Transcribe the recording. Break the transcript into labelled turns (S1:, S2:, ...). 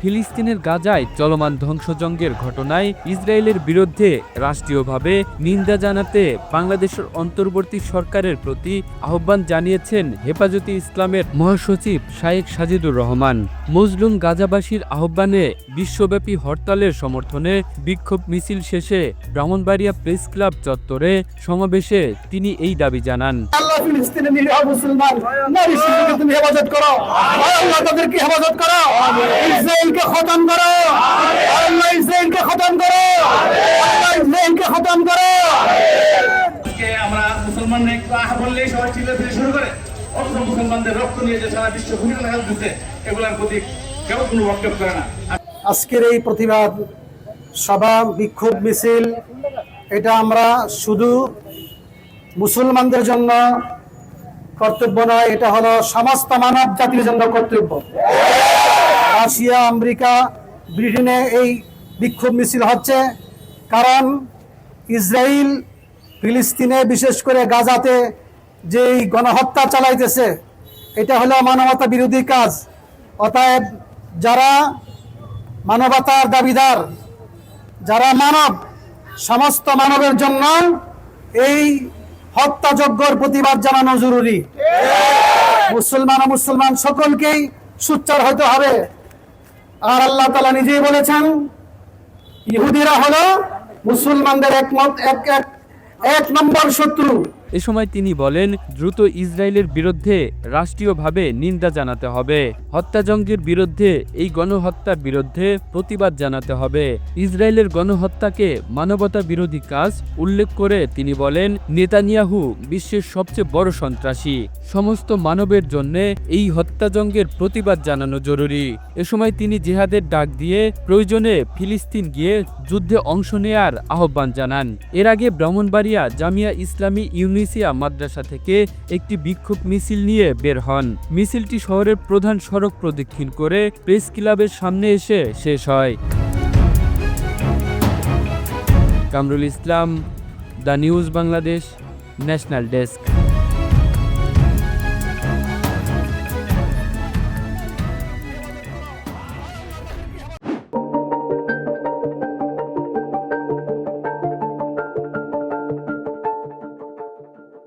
S1: ফিলিস্তিনের গাজায় চলমান ধ্বংসযজ্ঞের ঘটনায় ইসরায়েলের বিরুদ্ধে রাষ্ট্রীয়ভাবে নিন্দা জানাতে বাংলাদেশের অন্তর্বর্তী সরকারের প্রতি আহ্বান জানিয়েছেন হেফাজতে ইসলামের মহাসচিব শায়েক সাজিদুর রহমান। মজলুম গাজাবাসীর আহ্বানে বিশ্বব্যাপী হরতালের সমর্থনে বিক্ষোভ মিছিল শেষে ব্রাহ্মণবাড়িয়া প্রেস ক্লাব চত্বরে সমাবেশে তিনি এই দাবি জানান।
S2: আল্লাহ ফিলিস্তিনের নিরীহ মুসলমান নারী শিশুকে তুমি হেফাজত করো। আল্লাহ তাদেরকে হেফাজত করো। ইসরায়েলকে খতম করো। আল্লাহ ইসরায়েলকে খতম করো। আল্লাহ ইসরায়েলকে খতম করো।
S3: আমরা মুসলমানরা একটু আহ বললেই সবাই চিল্লা থেকে শুরু করে। অথচ মুসলমানদের রক্ত নিয়ে যে সারা বিশ্ব ভূমিকা দেখা দিচ্ছে এগুলোর প্রতি কেউ কোনো বক্তব্য করে না।
S2: আজকের এই প্রতিবাদ সভা বিক্ষোভ মিছিল এটা আমরা শুধু মুসলমানদের জন্য কর্তব্য নয় এটা হলো সমস্ত মানব জাতির জন্য কর্তব্য। রাশিয়া, আমেরিকা, ব্রিটেনে এই বিক্ষোভ মিছিল হচ্ছে। কারণ ইসরায়েল ফিলিস্তিনে, বিশেষ করে গাজাতে যে এই গণহত্যা চালাইতেছে, এটা হলো মানবতা বিরোধী কাজ। অতএব যারা মানবতার দাবিদার, যারা মানব, সমস্ত মানবের জন্য এই হত্যাযজ্ঞর প্রতিবাদ জানানো জরুরি। মুসলমান ও মুসলমান সকলকেই সুচ্চার হতে হবে। আর আল্লাহ তালা নিজেই বলেছেন ইহুদিরা হলো মুসলমানদের এক এক এক নম্বর শত্রু।
S1: এ সময় তিনি বলেন, দ্রুত ইসরায়েলের বিরুদ্ধে রাষ্ট্রীয়ভাবে নিন্দা জানাতে হবে। হত্যাযজ্ঞের বিরুদ্ধে, এই গণহত্যার বিরুদ্ধে প্রতিবাদ জানাতে হবে। ইসরায়েলের গণহত্যাকে মানবতা বিরোধী কাজ উল্লেখ করে তিনি বলেন, নেতানিয়াহু বিশ্বের সবচেয়ে বড় সন্ত্রাসী। সমস্ত মানবের জন্য এই হত্যাযজ্ঞের প্রতিবাদ জানানো জরুরি। এ সময় তিনি জেহাদের ডাক দিয়ে প্রয়োজনে ফিলিস্তিন গিয়ে যুদ্ধে অংশ নেয়ার আহ্বান জানান। এর আগে ব্রাহ্মণবাড়িয়া জামিয়া ইসলামী ইউনিসিয়া মাদ্রাসা থেকে একটি বিক্ষোভ মিছিল নিয়ে বের হন। মিছিলটি শহরের প্রধান সড়ক প্রদক্ষিণ করে প্রেস ক্লাবের সামনে এসে শেষ হয়। Kamrul Islam, the news Bangladesh, national desk.